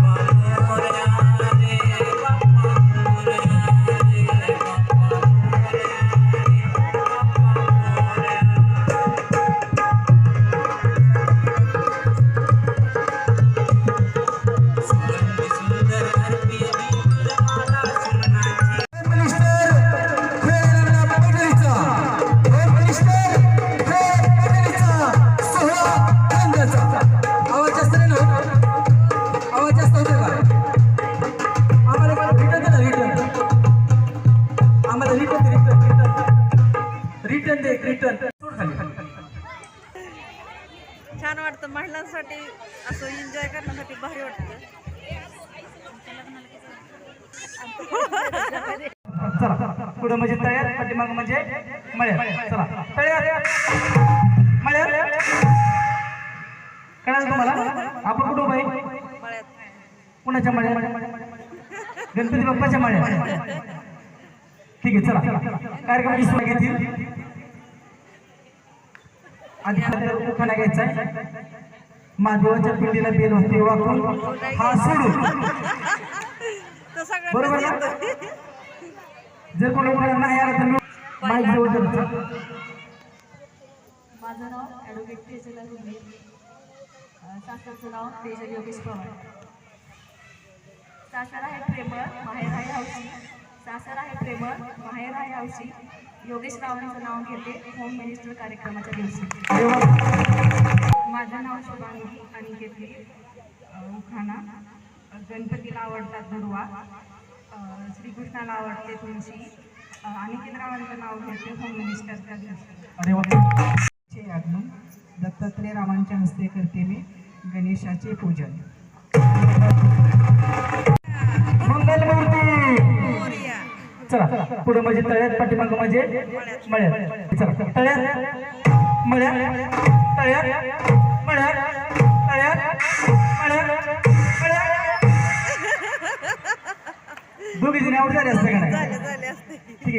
Minister return दे return छान वाटतं महिलांसाठी असं एन्जॉय करण्यासाठी भारी वाटतं. चला पुढं म्हणजे तळ्यात पाठीमाग म्हणजे मळ्यात चला कळालं तुम्हाला? आपण कुठं बाई कुणाच्या मळ्यात. गणपती बाप्पाच्या मळ्यात. ठीक आहे चला. कार्यक्रमाची सुरुवात घेतील आधी आपल्याला उखाणा घ्यायचा आहे महादेवाच्या पिंडीला बेल होते वाकून हा सोडून. बरोबर? जर कोणी कोणाला नाही आला तर मी माईक जवळ धरतो. माझं नाव ॲडव्होकेट तेजला रुंदे सासरचं नाव तेजल योगेश पवार. सासर आहे प्रेमळ माहेर आहे हौशी. सासर आहे प्रेमळ माहेर आहे हौशी योगेश रावांचं नाव घेते. होम मिनिस्टर कार्यक्रमाच्या दिवशी. माझं नाव शुभांगी आणि घेते उखाना गणपतीला आवडतात दुर्वा. श्रीकृष्णाला आवडते तुळशी. अनिकेत आणि नाव घेते. होम मिनिस्टरच्या दिवशी. आगमन दत्तात्रय रावांच्या हस्ते करते मी गणेशाचे पूजन. चला. पुढे म्हणजे तळ्यात पाठीमाग म्हणजे मळ्यात. चला. तळ्यात मळ्यात तळ्यात मळ्यात तळ्यात मळ्यात मळ्यात. दोघी जणी आवड झाले असते का नाही?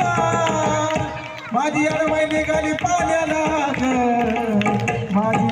झाले माझी अडवाई निघाली पाण्याला. माझी